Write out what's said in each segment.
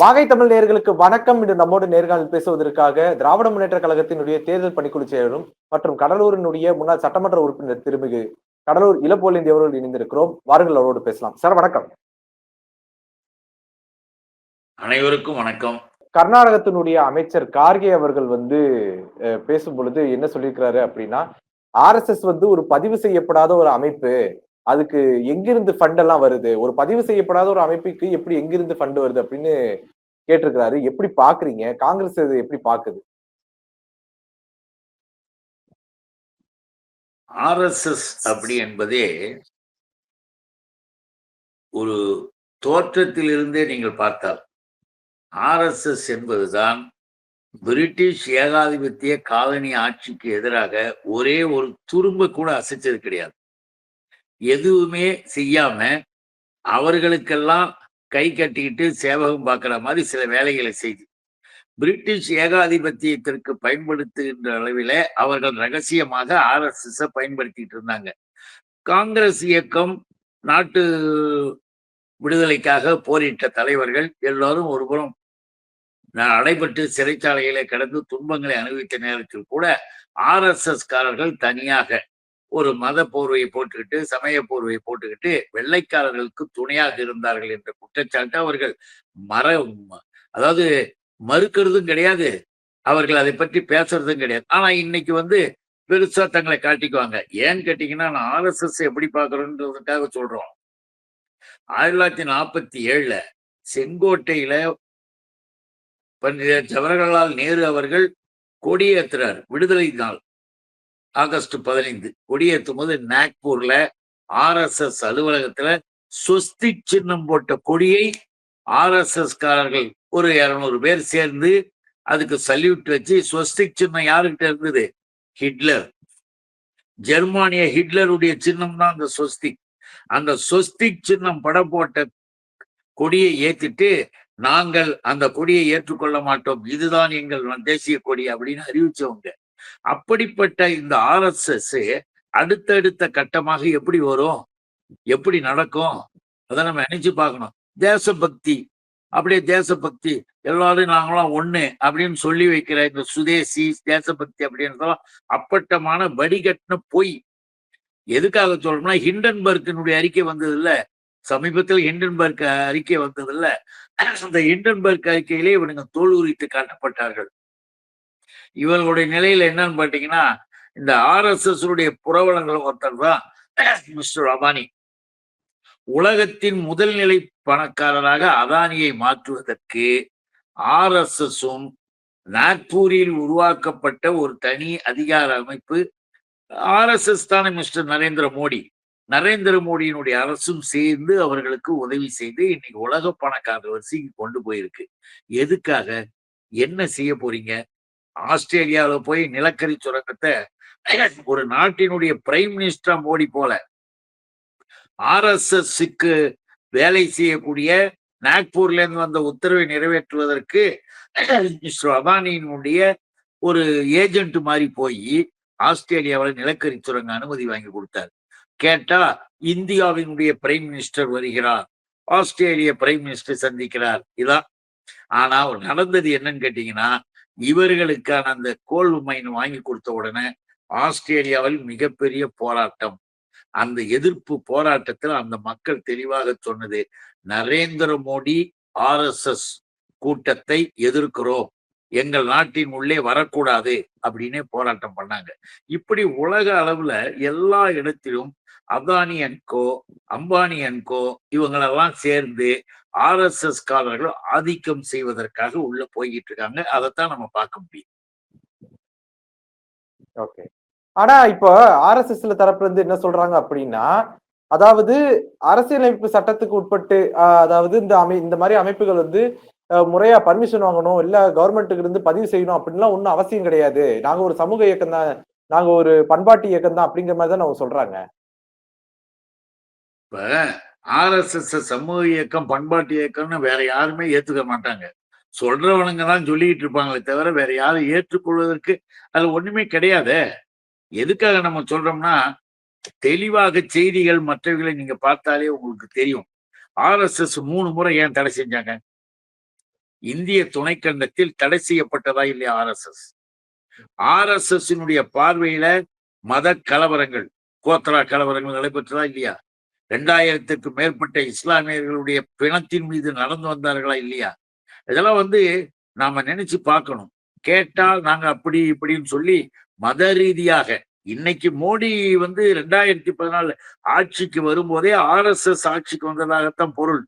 வாகை தமிழ் நேயர்களுக்கு வணக்கம். இன்று நம்மோடு நேர்காணல் பேசுவதற்காக திராவிட முன்னேற்ற கழகத்தினுடைய தேர்தல் பணிக்குழு செயலரும் மற்றும் கடலூரினுடைய முன்னாள் சட்டமன்ற உறுப்பினர் திருமிகு கடலூர் இளப்போலிந்தி அவர்கள் இணைந்திருக்கிறோம். வாருங்கள் அவரோடு பேசலாம். சார் வணக்கம். அனைவருக்கும் வணக்கம். கர்நாடகத்தினுடைய அமைச்சர் கார்கே அவர்கள் வந்து பேசும் பொழுது என்ன சொல்லியிருக்கிறாரு அப்படின்னா ஆர்எஸ்எஸ் வந்து ஒரு பதிவு செய்யப்படாத ஒரு அமைப்பு. அதுக்கு எங்கிருந்து ஃபண்ட் எல்லாம் வருது? ஒரு பதிவு செய்யப்படாத ஒரு அமைப்புக்கு எப்படி எங்கிருந்து ஃபண்ட் வருது அப்படின்னு கேட்டிருக்கிறாரு. எப்படி பாக்குறீங்க? காங்கிரஸ் இதை எப்படி பாக்குது? ஆர்எஸ்எஸ் அப்படி என்பதே ஒரு தோற்றத்திலிருந்தே நீங்கள் பார்த்தால் ஆர்எஸ்எஸ் என்பதுதான் பிரிட்டிஷ் ஏகாதிபத்திய காலனி ஆட்சிக்கு எதிராக ஒரே ஒரு துரும்ப கூட அசைச்சது கிடையாது. எதுவுமே செய்யாம அவர்களுக்கெல்லாம் கை கட்டிக்கிட்டு சேவகம் பார்க்குற மாதிரி சில வேலைகளை செய்து பிரிட்டிஷ் ஏகாதிபத்தியத்திற்கு பயன்படுத்துகின்ற அளவில் அவர்கள் ரகசியமாக ஆர்எஸ்எஸ் பயன்படுத்திட்டு இருந்தாங்க. காங்கிரஸ் இயக்கம் நாட்டு விடுதலைக்காக போரிட்ட தலைவர்கள் எல்லோரும் ஒருபுறம் அடைபட்டு சிறைச்சாலைகளை கிடந்து துன்பங்களை அனுபவித்த நேரத்தில் கூட ஆர்எஸ்எஸ் காரர்கள் தனியாக ஒரு மத போர்வையை போட்டுக்கிட்டு சமய போர்வையை போட்டுக்கிட்டு வெள்ளைக்காரர்களுக்கு துணையாக இருந்தார்கள் என்ற குற்றச்சாட்டு அவர்கள் மற அதாவது மறுக்கிறதும் கிடையாது. அவர்கள் அதை பற்றி பேசுறதும் கிடையாது. ஆனா இன்னைக்கு வந்து பெருசா தங்களை காட்டிக்குவாங்க. ஏன்னு கேட்டீங்கன்னா நான் ஆர்எஸ்எஸ் எப்படி பாக்குறோன்றதுக்காக சொல்றோம். ஆயிரத்தி தொள்ளாயிரத்தி நாற்பத்தி ஏழுல செங்கோட்டையில பண்டித ஜவஹர்லால் நேரு அவர்கள் கொடியேற்றுறார். விடுதலை நாள். ஆகஸ்ட் பதினைந்து. கொடியேற்றும் போது நாக்பூர்ல ஆர்எஸ்எஸ் அலுவலகத்துல சொஸ்தி சின்னம் போட்ட கொடியை ஆர்எஸ்எஸ் காரர்கள் ஒரு இருநூறு பேர் சேர்ந்து அதுக்கு சல்யூட் வச்சு ஸ்வஸ்திக் சின்னம் யாருக்கிட்ட இருந்தது? ஹிட்லர். ஜெர்மானிய ஹிட்லருடைய சின்னம் தான் அந்த ஸ்வஸ்திக் அந்த ஸ்வஸ்திக் சின்னம் படம் போட்ட கொடியை ஏத்திட்டு நாங்கள் அந்த கொடியை ஏற்றுக்கொள்ள மாட்டோம். இதுதான் எங்கள் தேசிய கொடி அப்படின்னு அறிவிச்சவங்க. அப்படிப்பட்ட இந்த ஆர்எஸ்எஸ் அடுத்தடுத்த கட்டமாக எப்படி வரும்? எப்படி நடக்கும்? அதை நம்ம நினைச்சு பார்க்கணும். தேசபக்தி. அப்படியே தேசபக்தி. எல்லாரும் நாங்களாம் ஒண்ணு அப்படின்னு சொல்லி வைக்கிற இந்த சுதேசி தேசபக்தி அப்படின்றதெல்லாம் அப்பட்டமான வடிகட்டின பொய். எதுக்காக சொல்றோம்னா ஹிண்டன்பர்க்கினுடைய அறிக்கை வந்தது இல்ல சமீபத்தில் ஹிண்டன்பர்க் அறிக்கை வந்தது இல்ல அந்த ஹிண்டன்பர்க் அறிக்கையிலே இவனுங்க தோல் உரித்து காட்டப்பட்டார்கள். இவங்களுடைய நிலையில என்னன்னு பாத்தீங்கன்னா இந்த ஆர்எஸ்எஸ் உடைய புரவலங்கள் ஒருத்தர் தான் மிஸ்டர் அபானி உலகத்தின் முதல் நிலை பணக்காரராக அதானியை மாற்றுவதற்கு ஆர்எஸ்எஸும் நாக்பூரில் உருவாக்கப்பட்ட ஒரு தனி அதிகார அமைப்பு. ஆர்எஸ்எஸ் தானே மிஸ்டர் நரேந்திர மோடி. நரேந்திர மோடியினுடைய அரசும் சேர்ந்து அவர்களுக்கு உதவி செய்து இன்னைக்கு உலக பணக்கார வரிசைக்கு கொண்டு போயிருக்கு. எதுக்காக? என்ன செய்ய போறீங்க? ஆஸ்திரேலியாவில் போய் நிலக்கரி சுரங்கத்தை ஒரு நாட்டினுடைய பிரைம் மினிஸ்டரா மோடி போல. ஆர்எஸ்எஸ்க்கு வேலை செய்யக்கூடிய நாக்பூர்ல இருந்து வந்த உத்தரவை நிறைவேற்றுவதற்கு மிஸ்டர் அபானியினுடைய ஒரு ஏஜென்ட் மாதிரி போய் ஆஸ்திரேலியாவில் நிலக்கரி சுரங்க அனுமதி வாங்கி கொடுத்தார். கேட்டா இந்தியாவினுடைய பிரைம் மினிஸ்டர் வருகிறார். ஆஸ்திரேலிய பிரைம் மினிஸ்டர் சந்திக்கிறார். இதான். ஆனா நடந்தது என்னன்னு கேட்டீங்கன்னா இவர்களுக்கான அந்த கோல்வு மைன் வாங்கி கொடுத்த உடனே ஆஸ்திரேலியாவில் மிகப்பெரிய போராட்டம். அந்த எதிர்ப்பு போராட்டத்தில் அந்த மக்கள் தெளிவாக சொன்னது நரேந்திர மோடி ஆர்எஸ்எஸ் கூட்டத்தை எதிர்க்கிறோம். எங்கள் நாட்டின் உள்ளே வரக்கூடாது அப்படின்னே போராட்டம் பண்ணாங்க. இப்படி உலக அளவுல எல்லா இடத்திலும் அதானி அன்கோ அம்பானி அன்கோ இவங்களெல்லாம் சேர்ந்து ஆர்எஸ்எஸ் காரர்கள் ஆதிக்கம் செய்வதற்காக உள்ள போய்கிட்டு இருக்காங்க அதைத்தான் நம்ம பார்க்க முடியும். ஓகே. ஆனா இப்போ ஆர்எஸ்எஸ்ல தரப்புல இருந்து என்ன சொல்றாங்க அப்படின்னா அதாவது அரசியலமைப்பு சட்டத்துக்கு உட்பட்டு அதாவது இந்த அமை இந்த மாதிரி அமைப்புகள் வந்து முறையா பர்மிஷன் வாங்கணும் இல்ல கவர்மெண்ட்டுக்கு இருந்து பதிவு செய்யணும் அப்படின்லாம் ஒன்றும் அவசியம் கிடையாது. நாங்க ஒரு சமூக இயக்கம் தான் நாங்க ஒரு பண்பாட்டு இயக்கம் தான் அப்படிங்கிற மாதிரி தான் அவங்க சொல்றாங்க. இப்ப ஆர்எஸ்எஸ் சமூக இயக்கம் பண்பாட்டு இயக்கம்னு வேற யாருமே ஏத்துக்க மாட்டாங்க. சொல்றவனுங்க தான் சொல்லிக்கிட்டு இருப்பாங்களே தவிர வேற யாரும் ஏற்றுக்கொள்வதற்கு அது ஒண்ணுமே கிடையாது. எதுக்காக நம்ம சொல்றோம்னா தெளிவாக செய்திகள் மற்றவர்களை நீங்க பார்த்தாலே உங்களுக்கு தெரியும். ஆர்எஸ்எஸ் மூணு முறை ஏன் தடை செஞ்சாங்க? இந்திய துணைக்கண்டத்தில் தடை செய்யப்பட்டதா இல்லையா ஆர்எஸ்எஸ்? ஆர்எஸ்எஸ்னுடைய பார்வையில மத கலவரங்கள் கோத்ரா கலவரங்கள் நடைபெற்றதா இல்லையா? ரெண்டாயிரத்திற்கு மேற்பட்ட இஸ்லாமியர்களுடைய பிணத்தின் மீது நடந்து வந்தார்களா இல்லையா? இதெல்லாம் வந்து நாம நினைச்சு பார்க்கணும். கேட்டால் நாங்க அப்படி இப்படின்னு சொல்லி மத ரீதியாக இன்னைக்கு மோடி வந்து ரெண்டாயிரத்தி பதினாலு ஆட்சிக்கு வரும்போதே ஆர்எஸ்எஸ் ஆட்சிக்கு வந்ததாகத்தான் பொருள்.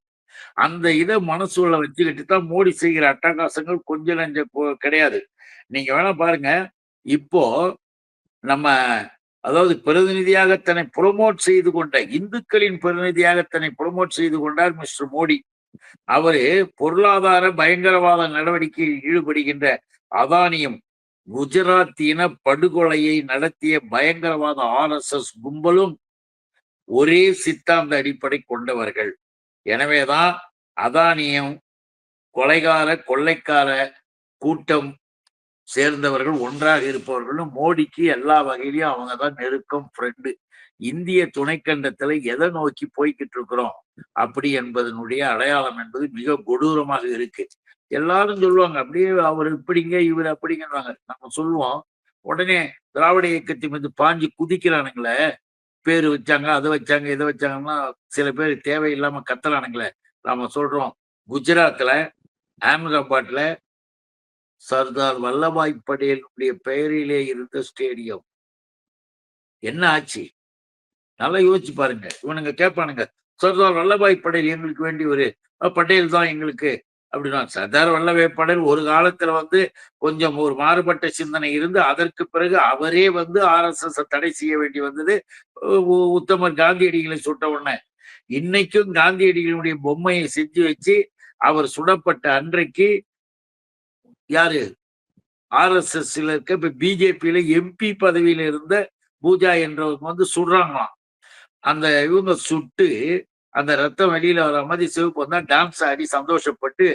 அந்த இதை மனசுல வச்சுக்கிட்டு தான் மோடி செய்கிற அட்டகாசங்கள் கொஞ்சம் நஞ்ச கிடையாது. நீங்க வேணா பாருங்க. இப்போ நம்ம அதாவது பிரதிநிதியாக தன்னை புரமோட் செய்து கொண்ட இந்துக்களின் பிரதிநிதியாக தன்னை புரமோட் செய்து கொண்டார் மிஸ்டர் மோடி. அவரு பொருளாதார பயங்கரவாத நடவடிக்கையில் ஈடுபடுகின்ற அதானியும் குஜராத் இன படுகொலையை நடத்திய பயங்கரவாத ஆர்எஸ்எஸ் கும்பலும் ஒரே சித்தாந்த அடிப்படை கொண்டவர்கள். எனவேதான் அதானியம் கொலைகார கொள்ளைக்கார கூட்டம் சேர்ந்தவர்கள் ஒன்றாக இருப்பவர்களும் மோடிக்கு எல்லா வகையிலையும் அவங்க தான் நெருக்கம் ஃப்ரெண்டு இந்திய துணைக்கண்டத்துல எதை நோக்கி போய்கிட்டு இருக்கிறோம்? அப்படி என்பதனுடைய அடையாளம் என்பது மிக கொடூரமாக இருக்கு. எல்லாரும் சொல்லுவாங்க அப்படியே அவர் இப்படிங்க இவர் அப்படிங்கிறாங்க. நம்ம சொல்லுவோம் உடனே திராவிட இயக்கத்தின் மீது பாஞ்சு குதிக்கிறானுங்களே பேர் வச்சாங்க அதை வச்சாங்க இதை வச்சாங்கன்னா சில பேர் தேவையில்லாம கத்துறானுங்களே. நாம சொல்றோம் குஜராத்ல அகமதாபாத்ல சர்தார் வல்லபாய் பட்டேலுடைய பெயரிலே இருந்த ஸ்டேடியம். என்ன ஆச்சு? நல்லா யோசிச்சு பாருங்க. இவனுங்க கேட்பானுங்க சர்தார் வல்லபாய் பட்டேல் எங்களுக்கு வேண்டி ஒரு படேல் பட்டேல் தான் எங்களுக்கு. அப்படின்னா சர்தார் வல்லபாய் படேல் ஒரு காலத்துல வந்து கொஞ்சம் ஒரு மாறுபட்ட சிந்தனை இருந்து அதற்கு பிறகு அவரே வந்து ஆர்எஸ்எஸ் தடை செய்ய வேண்டி வந்தது உத்தமர் காந்தியடிகளை சுட்ட உடனே. இன்னைக்கும் காந்தியடிகளுடைய பொம்மையை செஞ்சு வச்சு அவர் சுடப்பட்ட அன்றைக்கு யாரு? ஆர்எஸ்எஸ்ல இருக்க இப்ப பிஜேபியில எம்பி பதவியில இருந்த பூஜா என்றவங்க வந்து சுடுறாங்களாம். அந்த இவங்க சுட்டு அந்த ரத்தம் வெளியில வர மாதிரி சிவப்பு வந்தா டான்ஸ் ஆடி சந்தோஷப்பட்டு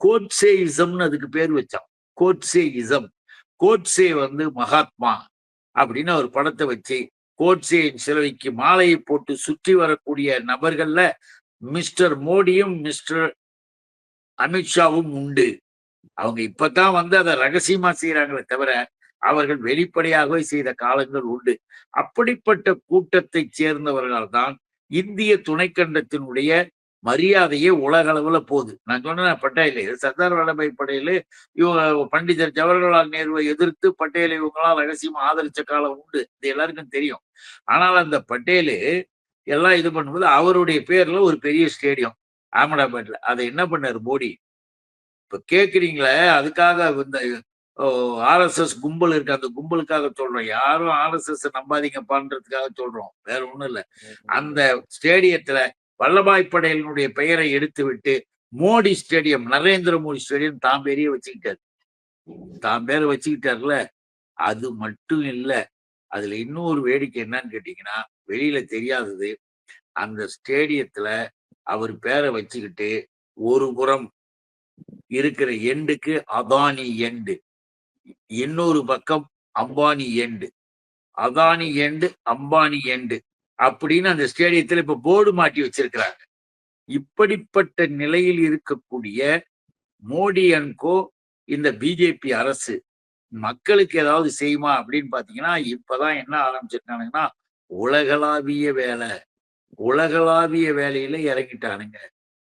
கோட்ஸே இசம்னு அதுக்கு பேர் வச்சான். கோட்ஸே இசம் கோட்ஸே வந்து மகாத்மா அப்படின்னு ஒரு படத்தை வச்சு கோட்ஸேயின் சிலுவைக்கு மாலையை போட்டு சுற்றி வரக்கூடிய நபர்கள்ல மிஸ்டர் மோடியும் மிஸ்டர் அமித்ஷாவும் உண்டு. அவங்க இப்பதான் வந்து அதை ரகசியமா செய்யறாங்களே தவிர அவர்கள் வெளிப்படையாகவே செய்த காலங்கள் உண்டு. அப்படிப்பட்ட கூட்டத்தை சேர்ந்தவர்கள் தான் இந்திய துணைக்கண்டத்தினுடைய மரியாதையே உலக அளவுல போகுது. நான் சொன்னேன் பட்டேலு சர்தார் வல்லபாய் பட்டேலு இவங்க பண்டிதர் ஜவஹர்லால் நேருவை எதிர்த்து பட்டேலை இவங்களாம் ரகசியமா ஆதரிச்ச காலம் உண்டு. இது எல்லாருக்கும் தெரியும். ஆனால் அந்த பட்டேலு எல்லாம் இது பண்ணும்போது அவருடைய பேர்ல ஒரு பெரிய ஸ்டேடியம் அகமதாபாத்ல. அதை என்ன பண்ணாரு மோடி? இப்ப கேக்குறீங்களே அதுக்காக இந்த ஆர்எஸ்எஸ் கும்பல் இருக்கு. அந்த கும்பலுக்காக சொல்றோம். யாரும் ஆர்எஸ்எஸ் நம்பாதீங்கப்பான்றதுக்காக சொல்றோம். வேற ஒண்ணும் இல்ல. அந்த ஸ்டேடியத்துல வல்லபாய் படேலினுடைய பெயரை எடுத்து விட்டு மோடி ஸ்டேடியம் நரேந்திர மோடி ஸ்டேடியம் தான் பேரையே வச்சுக்கிட்டாரு. தான் பேரை வச்சுக்கிட்டாருல. அது மட்டும் இல்ல அதுல இன்னொரு வேடிக்கை என்னன்னு கேட்டீங்கன்னா வெளியில தெரியாதது அந்த ஸ்டேடியத்துல அவர் பேரை வச்சுக்கிட்டு ஒரு புறம் இருக்கிற எண்டுக்கு அதானி எண்டு. இன்னொரு பக்கம் Ambani end. Adani end Ambani end அப்படின்னு அந்த ஸ்டேடியத்துல இப்ப போர்டு மாட்டி வச்சிருக்கிறாங்க. இப்படிப்பட்ட நிலையில் இருக்கக்கூடிய மோடி அன்கோ இந்த பிஜேபி அரசு மக்களுக்கு ஏதாவது செய்யுமா அப்படின்னு பாத்தீங்கன்னா இப்பதான் என்ன ஆரம்பிச்சிருக்கானுங்கன்னா உலகளாவிய வேலை. உலகளாவிய வேலையில இறங்கிட்டானுங்க.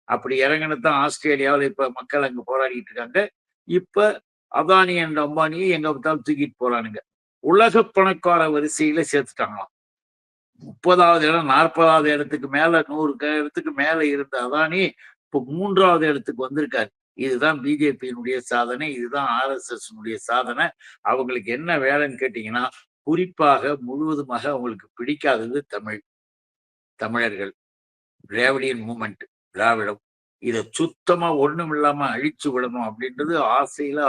அப்படி இறங்கினதான் ஆஸ்திரேலியாவில் இப்ப மக்கள் அங்க போராடிட்டு இருக்காங்க. இப்ப அதானி அண்ட் அம்பானியை எங்க பார்த்தாலும் தூக்கிட்டு போறானுங்க. உலக பணக்கார வரிசையில சேர்த்துட்டாங்களாம். முப்பதாவது இடம் நாற்பதாவது இடத்துக்கு மேல நூறு இடத்துக்கு மேல இருந்த அதானி இப்ப மூன்றாவது இடத்துக்கு வந்திருக்காரு. இதுதான் பிஜேபியினுடைய சாதனை இதுதான் ஆர்எஸ்எஸ்னுடைய சாதனை. அவங்களுக்கு என்ன வேலைன்னு கேட்டீங்கன்னா குறிப்பாக முழுவதுமாக அவங்களுக்கு பிடிக்காதது தமிழ் தமிழர்கள் ரேவடியன் மூமெண்ட். திராவிடம் இதை சுத்தமா ஒண்ணும் இல்லாம அழிச்சு விடணும் அப்படின்றது ஆசையில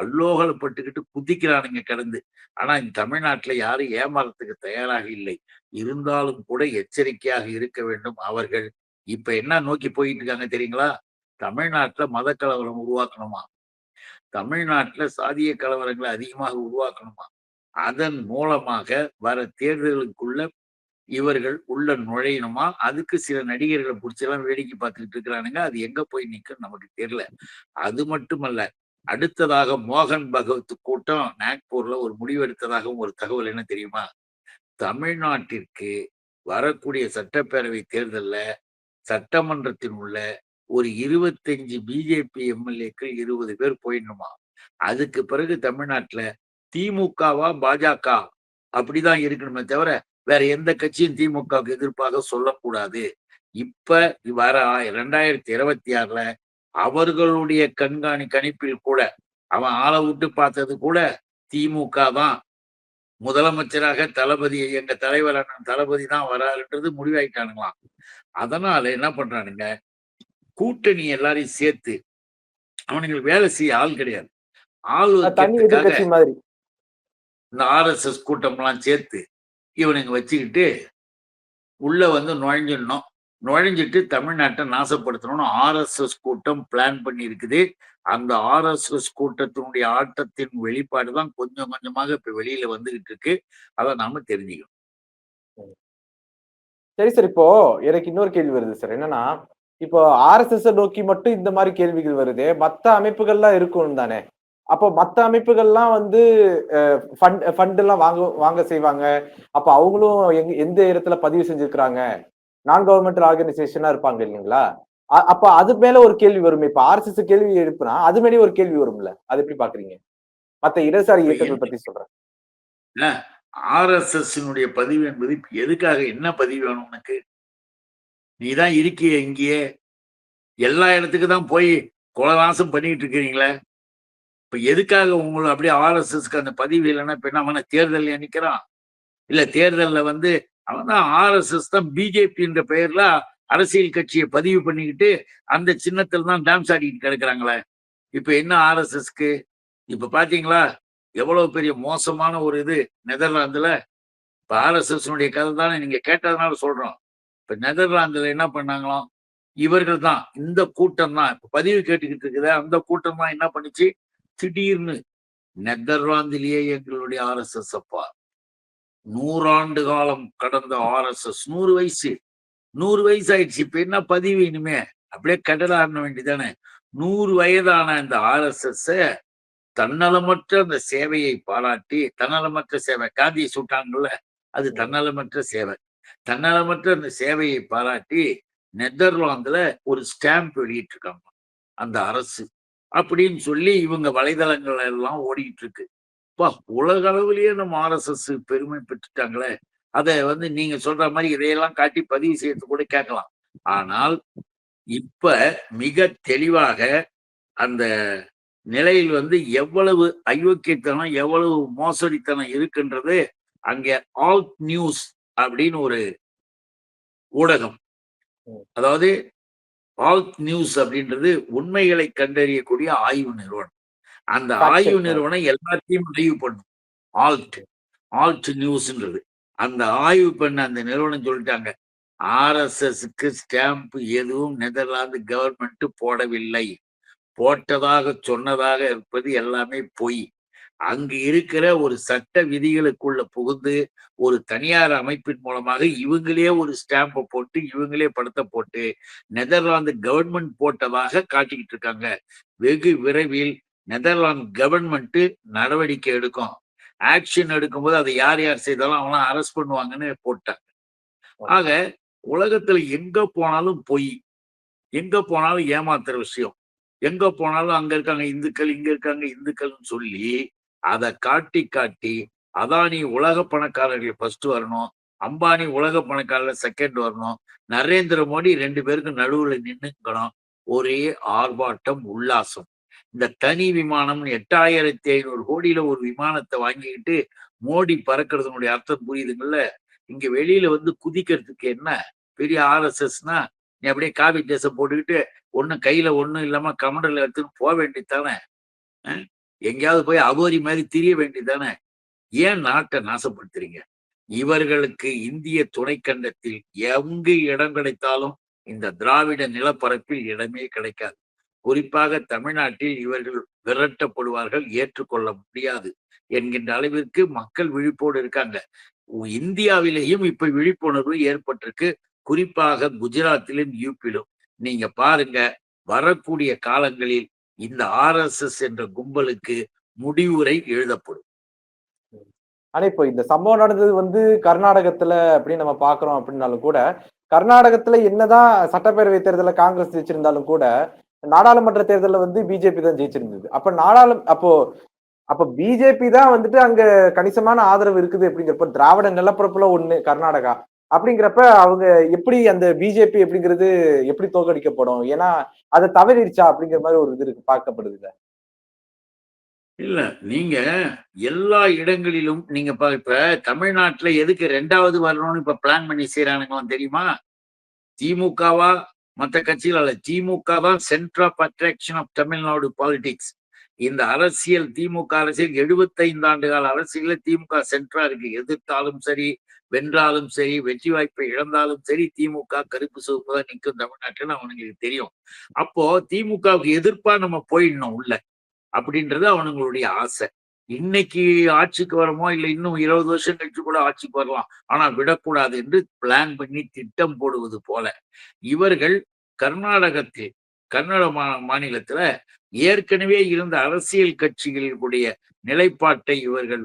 அல்லோகலப்பட்டுக்கிட்டு குதிக்கிறானுங்க கடந்து. ஆனா இந்த தமிழ்நாட்டுல யாரும் ஏமாறத்துக்கு தயாராக இல்லை. இருந்தாலும் கூட எச்சரிக்கையாக இருக்க வேண்டும் அவர்கள். இப்ப என்ன நோக்கி போயிட்டு இருக்காங்க தெரியுங்களா? தமிழ்நாட்டுல மத கலவரம் உருவாக்கணுமா? தமிழ்நாட்டுல சாதிய கலவரங்களை அதிகமாக உருவாக்கணுமா? அதன் மூலமாக வர தேர்தலுக்குள்ள இவர்கள் உள்ள நுழையணுமா? அதுக்கு சில நடிகர்களை பிடிச்செல்லாம் வேடிக்கை பார்த்துக்கிட்டு இருக்கிறானுங்க. அது எங்க போய் நிற்கும் நமக்கு தெரியல. அது மட்டுமல்ல அடுத்ததாக மோகன் பகவத் கூட்டம் நாக்பூர்ல ஒரு முடிவெடுத்ததாகவும் ஒரு தகவல் என்ன தெரியுமா? தமிழ்நாட்டிற்கு வரக்கூடிய சட்டப்பேரவை தேர்தலில் சட்டமன்றத்தில் உள்ள ஒரு இருபத்தஞ்சு பிஜேபி எம்எல்ஏக்கள் இருபது பேர் போயிடணுமா? அதுக்கு பிறகு தமிழ்நாட்டில் திமுகவா பாஜக அப்படிதான் இருக்கணுமே தவிர வேற எந்த கட்சியும் திமுகவுக்கு எதிர்ப்பாக சொல்லக்கூடாது. இப்ப வர ரெண்டாயிரத்தி இருபத்தி ஆறுல அவர்களுடைய கண்காணி கணிப்பில் கூட அவன் ஆளை விட்டு பார்த்தது கூட திமுக தான். முதலமைச்சராக தளபதி எங்க தலைவர் அண்ணன் தளபதி தான் வராருன்றது முடிவாயிட்டானுங்களாம். அதனால என்ன பண்றானுங்க? கூட்டணி எல்லாரையும் சேர்த்து அவனுங்களுக்கு வேலை செய்ய ஆள் கிடையாது. ஆள் தனி வைக்கிறதுக்காக இந்த ஆர்எஸ்எஸ் கூட்டம்லாம் சேர்த்து இவனுங்க வச்சுக்கிட்டு உள்ளே வந்து நுழைஞ்சிடணும். நுழைஞ்சிட்டு தமிழ்நாட்டை நாசப்படுத்தணும்னு ஆர்எஸ்எஸ் கூட்டம் பிளான் பண்ணியிருக்குது. அந்த ஆர்எஸ்எஸ் கூட்டத்தினுடைய ஆட்டத்தின் வெளிப்பாடு தான் கொஞ்சம் கொஞ்சமாக இப்போ வெளியில் வந்துகிட்டு இருக்கு. அதை நாம தெரிஞ்சுக்கணும். சரி சார் இப்போ எனக்கு இன்னொரு கேள்வி வருது சார். என்னன்னா இப்போ ஆர்எஸ்எஸ் நோக்கி மட்டும் இந்த மாதிரி கேள்விகள் வருது. மற்ற அமைப்புகள்லாம் இருக்கும் தானே? அப்போ மத்த அமைப்புகள்லாம் வந்து ஃபண்ட் ஃபண்ட் எல்லாம் வாங்க வாங்க செய்வாங்க. அப்ப அவங்களும் எங்க எந்த இடத்துல பதிவு செஞ்சிருக்கிறாங்க? நான் கவர்மெண்டல் ஆர்கனைசேஷனா இருப்பாங்க இல்லைங்களா? அப்ப அது மேல ஒரு கேள்வி வரும். இப்ப ஆர்எஸ்எஸ் கேள்வி எழுப்புனா அது மேலே ஒரு கேள்வி வரும்ல. அது எப்படி பாக்குறீங்க? மத்த இடதுசாரி இயக்கங்கள் பத்தி சொல்றேன். ஆர்எஸ்எஸ் பதிவு என்பது எதுக்காக என்ன பதிவு வேணும் உனக்கு? நீ தான் இருக்கிய இங்கேயே. எல்லா இடத்துக்கு தான் போய் கொலநாசம் பண்ணிக்கிட்டு இருக்கிறீங்களே. இப்ப எதுக்காக உங்களை அப்படியே ஆர்எஸ்எஸ்க்கு அந்த பதிவு இல்லைன்னா இப்ப என்ன அவன தேர்தல் நிக்கிறான் இல்ல வந்து அவன் தான் ஆர்எஸ்எஸ் தான் பிஜேபின்ற பெயர்ல அரசியல் கட்சியை பதிவு பண்ணிக்கிட்டு அந்த சின்னத்தில் தான் டான்ஸ் ஆடிக்கிட்டு கிடக்குறாங்களே. இப்ப என்ன ஆர்எஸ்எஸ்க்கு இப்ப பாத்தீங்களா? எவ்வளவு பெரிய மோசமான ஒரு இது நெதர்லாந்துல. இப்ப ஆர்எஸ்எஸ்னுடைய கதை தானே நீங்க கேட்டதுனால சொல்றோம். இப்ப நெதர்லாந்துல என்ன பண்ணாங்களாம்? இவர்கள் தான் இந்த கூட்டம் தான். இப்ப பதிவு கேட்டுக்கிட்டு இருக்குது அந்த கூட்டம் தான் என்ன பண்ணிச்சு? திடீர்னு நெதர்லாந்திலேயே எங்களுடைய ஆர்எஸ்எஸ் அப்பா. நூறாண்டு காலம் கடந்த ஆர்எஸ்எஸ். நூறு வயசு. நூறு வயசு ஆயிடுச்சு. இப்ப என்ன பதிவு இனிமே அப்படியே கடல ஆட வேண்டியதானே? நூறு வயதான இந்த ஆர்எஸ்எஸ் தன்னலமற்ற அந்த சேவையை பாராட்டி தன்னலமற்ற சேவை. காந்தியை சுட்டாங்கல்ல? அது தன்னலமற்ற சேவை. தன்னலமற்ற அந்த சேவையை பாராட்டி நெதர்லாந்துல ஒரு ஸ்டாம்ப் வெளியிட்டிருக்காங்க. அந்த அரசு. அப்படின்னு சொல்லி இவங்க வலைதளங்கள் எல்லாம் ஓடிட்டு இருக்கு பா உலக அளவிலேயே நம்ம ஆர்எஸ்எஸ் பெருமை பெற்றுட்டாங்களே. அதை வந்து நீங்க சொல்ற மாதிரி இதையெல்லாம் காட்டி பதிவு செய்யறது கூட கேட்கலாம். ஆனால் இப்ப மிக தெளிவாக அந்த நிலையில் வந்து எவ்வளவு அயோக்கியத்தனம் எவ்வளவு மோசடித்தனம் இருக்குன்றது அங்கே ஆல்ட் நியூஸ் அப்படின்னு ஒரு ஊடகம். அதாவது ஆல்ட் நியூஸ் அப்படின்றது உண்மைகளை கண்டறியக்கூடிய ஆய்வு நிறுவனம். அந்த ஆய்வு. நிறுவனம் எல்லாத்தையும் ஆய்வு பண்ணும். ஆல்ட் ஆல்ட் நியூஸ்ன்றது அந்த ஆய்வு பண்ண அந்த நிறுவனம் சொல்லிட்டாங்க ஆர்எஸ்எஸ்க்கு ஸ்டாம்ப் எதுவும் நெதர்லாந்து கவர்மெண்ட் போடவில்லை. போட்டதாக சொன்னதாக இருப்பது எல்லாமே பொய். அங்கு இருக்கிற ஒரு சட்ட விதிகளுக்குள்ள புகுந்து ஒரு தனியார் அமைப்பின் மூலமாக இவங்களே ஒரு ஸ்டாம்பை போட்டு இவங்களே படத்தை போட்டு நெதர்லாந்து கவர்மெண்ட் போட்டதாக காட்டிக்கிட்டு இருக்காங்க. வெகு விரைவில் நெதர்லாந்து கவர்மெண்ட் நடவடிக்கை எடுக்கும். ஆக்ஷன் எடுக்கும்போது அதை யார் யார் செய்தாலும் அவங்களாம் அரெஸ்ட் பண்ணுவாங்கன்னு போட்டாங்க. ஆக உலகத்துல எங்க போனாலும் பொய். எங்க போனாலும் ஏமாத்துற விஷயம். எங்க போனாலும் அங்க இருக்காங்க இந்துக்கள் இங்க இருக்காங்க இந்துக்கள்னு சொல்லி அதை காட்டி காட்டி அதானி உலக பணக்காரர்கள் ஃபர்ஸ்ட் வரணும் அம்பானி உலக பணக்காரர்கள் செகண்ட் வரணும் நரேந்திர மோடி ரெண்டு பேருக்கும் நடுவில் நின்னுக்கணும். ஒரே ஆர்ப்பாட்டம் உல்லாசம். இந்த தனி விமானம் எட்டாயிரத்தி ஐநூறு கோடியில ஒரு விமானத்தை வாங்கிக்கிட்டு மோடி பறக்கிறதுனுடைய அர்த்தம் புரியுதுங்கல்ல? இங்க வெளியில வந்து குதிக்கிறதுக்கு என்ன பெரிய ஆர்எஸ்எஸ்னா நீ அப்படியே காவி தேசம் போட்டுக்கிட்டு ஒண்ணும் கையில ஒன்னும் இல்லாம கமண்டல எடுத்துன்னு போக வேண்டித்தானே எங்கேயாவது போய் அகோரி மாதிரி திரிய வேண்டியதானே ஏன் நாட்டை நாசப்படுத்துறீங்க? இவர்களுக்கு இந்திய துணைக்கண்டத்தில் எங்கு இடம் கிடைத்தாலும் இந்த திராவிட நிலப்பரப்பில் இடமே கிடைக்காது. குறிப்பாக தமிழ்நாட்டில் இவர்கள் விரட்டப்படுவார்கள் ஏற்றுக்கொள்ள முடியாது என்கின்ற அளவிற்கு மக்கள் விழிப்போடு இருக்காங்க. இந்தியாவிலேயும் இப்ப விழிப்புணர்வு ஏற்பட்டிருக்கு. குறிப்பாக குஜராத்திலும் யூபிலும். நீங்க பாருங்க வரக்கூடிய காலங்களில் இந்த ஆர்எஸ்எஸ் என்ற கும்பலுக்கு முடிவுரை எழுதப்படும். ஆனா இப்போ இந்த சம்பவம் நடந்தது வந்து கர்நாடகத்துல அப்படின்னு நம்ம பாக்குறோம் அப்படின்னாலும் கூட கர்நாடகத்துல என்னதான் சட்டப்பேரவை தேர்தலில் காங்கிரஸ் ஜெயிச்சிருந்தாலும் கூட நாடாளுமன்ற தேர்தலில் வந்து பிஜேபி தான் ஜெயிச்சிருந்தது. அப்ப நாடாளு அப்போ அப்ப பிஜேபி தான் வந்துட்டு அங்க கணிசமான ஆதரவு இருக்குது அப்படிங்கிறப்ப திராவிட நிலப்பரப்புல ஒண்ணு கர்நாடகா. அப்படிங்கிறப்ப அவங்க எப்படி அந்த பிஜேபி அப்படிங்கிறது எப்படி தோற்கடிக்கப்படும்? ஏன்னா அதை தவறிடுச்சா அப்படிங்கிற மாதிரி ஒரு இது இருக்கு பார்க்கப்படுது இல்ல இல்ல நீங்க எல்லா இடங்களிலும் நீங்க பா- இப்ப தமிழ்நாட்டுல எதுக்கு ரெண்டாவது வரணும்னு இப்ப பிளான் பண்ணி செய்யறானுங்களாம் தெரியுமா? திமுகவா மத்த கட்சிகள் அல்ல திமுக தான் centre of attraction of Tamil Nadu politics இந்த அரசியல் திமுக அரசியல் எழுபத்தைந்தாண்டு கால அரசியல திமுக சென்டரா இருக்கு. எதிர்த்தாலும் சரி வென்றாலும் சரி வெற்றி வாய்ப்பை இழந்தாலும் சரி திமுக கருப்பு சிவப்பு தான் நிற்கும் தமிழ்நாட்டுன்னு அவனுங்களுக்கு தெரியும். அப்போ திமுகவுக்கு எதிர்ப்பா நம்ம போயிடணும் உள்ள அப்படின்றது அவனுங்களுடைய ஆசை. இன்னைக்கு ஆட்சிக்கு வரமோ இல்லை இன்னும் இருபது வருஷம் கழிச்சு கூட ஆட்சிக்கு வரலாம். ஆனா விடக்கூடாது என்று பிளான் பண்ணி திட்டம் போடுவது போல. இவர்கள் கர்நாடகத்தில் கன்னட மா- மாநிலத்துல ஏற்கனவே இருந்த அரசியல் கட்சிகளுடைய நிலைப்பாட்டை இவர்கள்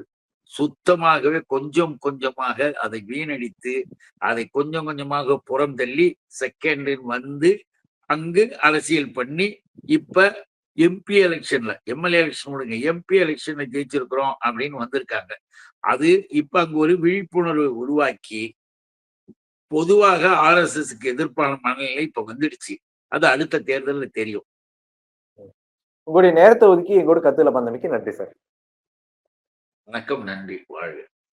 சுத்தமாகவே கொஞ்சம் கொஞ்சமாக அதை வீணடித்து அதை கொஞ்சம் கொஞ்சமாக புறம் தள்ளி செகண்டில் வந்து அங்கு அரசியல் பண்ணி இப்ப எம்பி எலெக்ஷன்ல எம்எல்ஏ எலெக்ஷன் விடுங்க எம்பி எலெக்ஷன்ல ஜெயிச்சிருக்கிறோம் அப்படின்னு வந்திருக்காங்க. அது இப்ப அங்க ஒரு விழிப்புணர்வை உருவாக்கி பொதுவாக ஆர்எஸ்எஸ்க்கு எதிர்ப்பான மனநிலை இப்ப வந்துடுச்சு. அது அடுத்த தேர்தல்ல தெரியும். உங்களுடைய நேரத்தை ஒதுக்கி எங்கூட கத்துல பந்தமைக்கு நன்றி சார். வணக்கம் நன்றி வாழ்க.